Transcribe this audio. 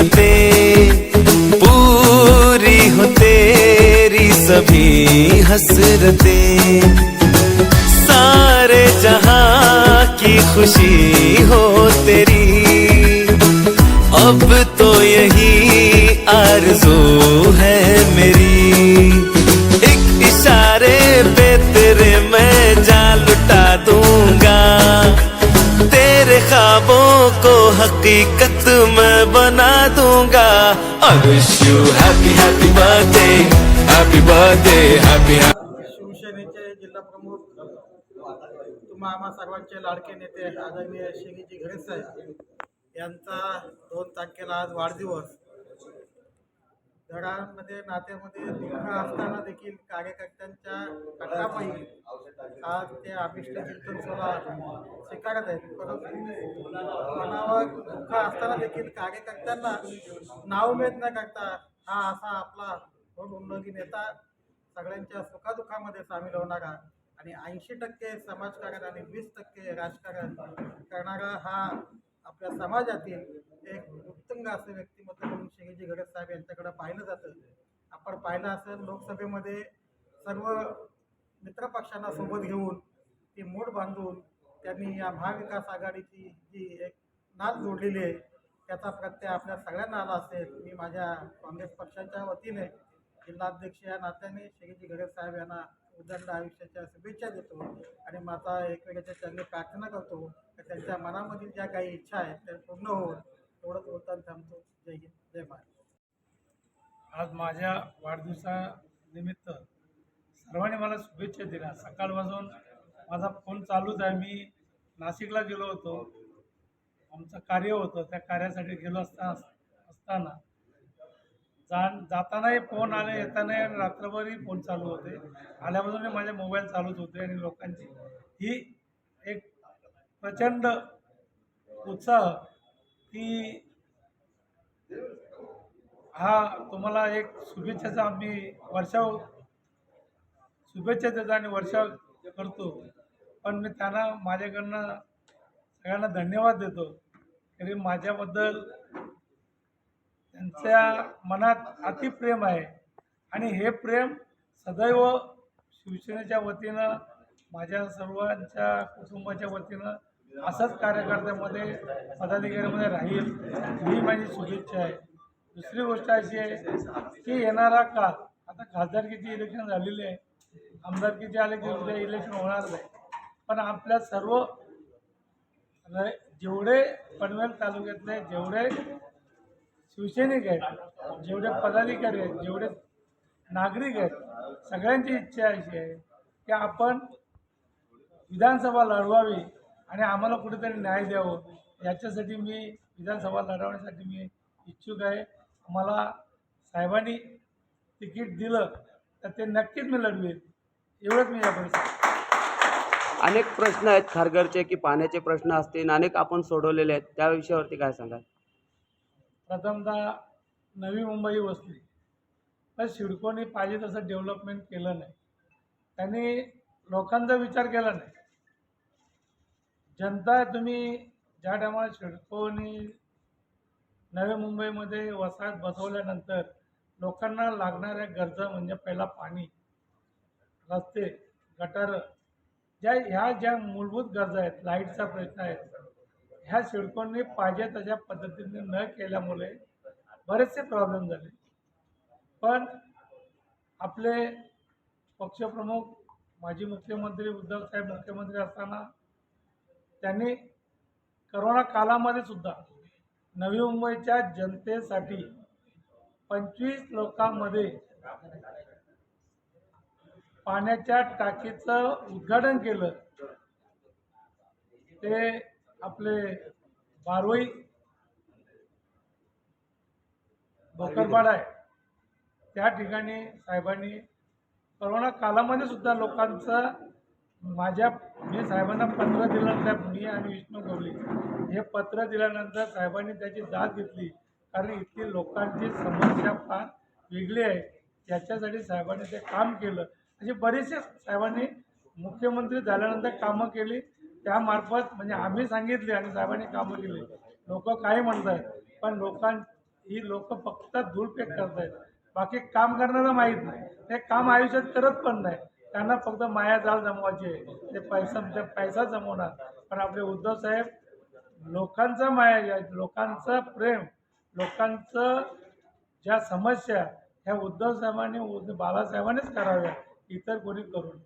मन्नते पूरी हो तेरी सभी हसरतें। सारे जहां की खुशी हो हकीकत मैं बना दूंगा। I wish you happy happy birthday happy birthday happy शिवसेनेचे जिल्हा प्रमुख तुम्हा आम्हा सर्वांचे लाडके नेते आदरणीय शेगीजी घरे साहेब यांचा दोन तारखेला आज वाढदिवस. घरामध्ये नात्यामध्ये दुःख असताना देखील कार्यकर्त्यांच्या कटापायी आज ते अभिष्ट चिंतन सोहळा स्वीकारत आहेत. परंतु मनावर दुःख असताना देखील कार्यकर्त्यांना नावमेद न करता हा असा आपला उन्नती नेता सगळ्यांच्या सुखादुःखामध्ये सामील होणारा आणि ऐंशी टक्के समाजकारण आणि वीस टक्के राजकारण करणारा हा आपल्या समाजातील एक उत्तंग असं व्यक्तिमत्व म्हणून शेगीजी गरज साहेब यांच्याकडे पाहिलं जातं. आपण पाहिलं असेल लोकसभेमध्ये सर्व मित्रपक्षांना सोबत घेऊन ती मोठ बांधून त्यांनी या महाविकास आघाडीची जी एक नाद जोडलेली आहे त्याचा प्रत्यय आपल्या सगळ्यांना आला असेल. मी माझ्या काँग्रेस पक्षाच्या वतीने जिल्हाध्यक्ष या नात्याने शेगीजी गरज साहेब यांना उदंड आयुष्याच्या शुभेच्छा देतो आणि माता एकमेकाच्या चरणी प्रार्थना करतो. की त्यांच्या मनामधील ज्या काही इच्छा आहेत त्या पूर्ण होऊन एवढंच बोलताना थांबतो. जय हिंद जय महाराज आज माझ्या वाढदिवसानिमित्त सर्वांनी मला शुभेच्छा दिल्या. सकाळपासून माझा फोन चालूच आहे. मी नाशिकला गेलो होतो. आमचं कार्य होतं. त्या कार्यासाठी गेलो असता असताना जा जातानाही फोन आले येतानाही आणि रात्रभरही फोन चालू होते. आल्यापासून माझे मोबाईल चालूच होते आणि लोकांची ही एक प्रचंड उत्साह की हा तुम्हाला एक शुभेच्छाचा आम्ही वर्षाव शुभेच्छा देतो आणि वर्षाव करतो. पण मी त्यांना माझ्याकडनं सगळ्यांना धन्यवाद देतो. तरी माझ्याबद्दल त्यांच्या मनात अतिप्रेम आहे. आणि हे प्रेम सदैव शिवसेनेच्या वतीनं माझ्या सर्वांच्या कुटुंबाच्या वतीनं असंच कार्यकर्त्यामध्ये पदाधिकाऱ्यामध्ये राहील ही माझी शुभेच्छा आहे. दुसरी गोष्ट अशी आहे की येणारा काळ आता खासदारकीची इलेक्शन झालेली आहे. आमदारकीचे आले की उद्या इलेक्शन होणार नाही. पण आपल्या सर्व जेवढे पनवेल तालुक्यातले जेवढे शिवसैनिक आहेत जेवढे पदाधिकारी आहेत जेवढे नागरिक आहेत सगळ्यांची इच्छा अशी आहे की आपण विधानसभा लढवावी आणि आम्हाला कुठेतरी न्याय द्यावं. याच्यासाठी मी विधानसभा लढवण्यासाठी मी इच्छुक आहे. मला साहेबांनी तिकीट दिलं तर ते नक्कीच मी लढवेल एवढंच मी या अनेक प्रश्न आहेत खारघरचे की पाण्याचे प्रश्न असतील अनेक आपण सोडवलेले आहेत. त्या विषयावरती काय सांगाल? प्रथमतः नवी मुंबई वसली. तर सिडकोने पाहिजे तसं डेव्हलपमेंट केलं नाही. त्यांनी लोकांचा विचार केला नाही. जनता तुम्ही ज्या टायमाला शिडकोनी नवी मुंबईमध्ये वसाहत बसवल्यानंतर लोकांना लागणाऱ्या गरजा म्हणजे पहिला पाणी रस्ते गटारं ज्या ह्या ज्या मूलभूत गरजा आहेत लाईटचा प्रश्न आहे ह्या सिडकोंनी पाहिजे तशा पद्धतीने न केल्यामुळे बरेचसे प्रॉब्लेम झाले. पण आपले पक्षप्रमुख माजी मुख्यमंत्री उद्धवसाहेब मुख्यमंत्री असताना त्यांनी करोना कालामध्ये सुद्धा नवी मुंबईच्या जनतेसाठी पंचवीस लोकांमध्ये पाण्याच्या टाकीचं उद्घाटन केलं. ते आपले बारवई भोकरपाडा आहे. त्या ठिकाणी साहेबांनी करोना कालामध्ये सुद्धा लोकांचं माझ्या मी साहेबांना पत्र दिल्यानंतर मी आणि विष्णू गवळी हे पत्र दिल्यानंतर साहेबांनी त्याची दाद घेतली. कारण इथली लोकांची समस्या फार वेगळी आहे. त्याच्यासाठी साहेबांनी ते काम केलं. असे बरेचसे साहेबांनी मुख्यमंत्री झाल्यानंतर कामं केली. त्यामार्फत म्हणजे आम्ही सांगितले आणि साहेबांनी कामं केली. लोक काही म्हणतात पण लोकां ही लोक फक्त धूळपेक करतायत. बाकी काम करण्याचं माहीत नाही. ते काम आयुष्यात करत पण नाही. त्यांना फक्त माया जाल जमवायची आहे. ते पैसा ते पैसा जमवणार. पण आपले उद्धव साहेब लोकांचा माया लोकांचं प्रेम लोकांचं ज्या समस्या ह्या उद्धव साहेबांनी उद्ध- बाळासाहेबांनीच कराव्या. इतर कोणी करून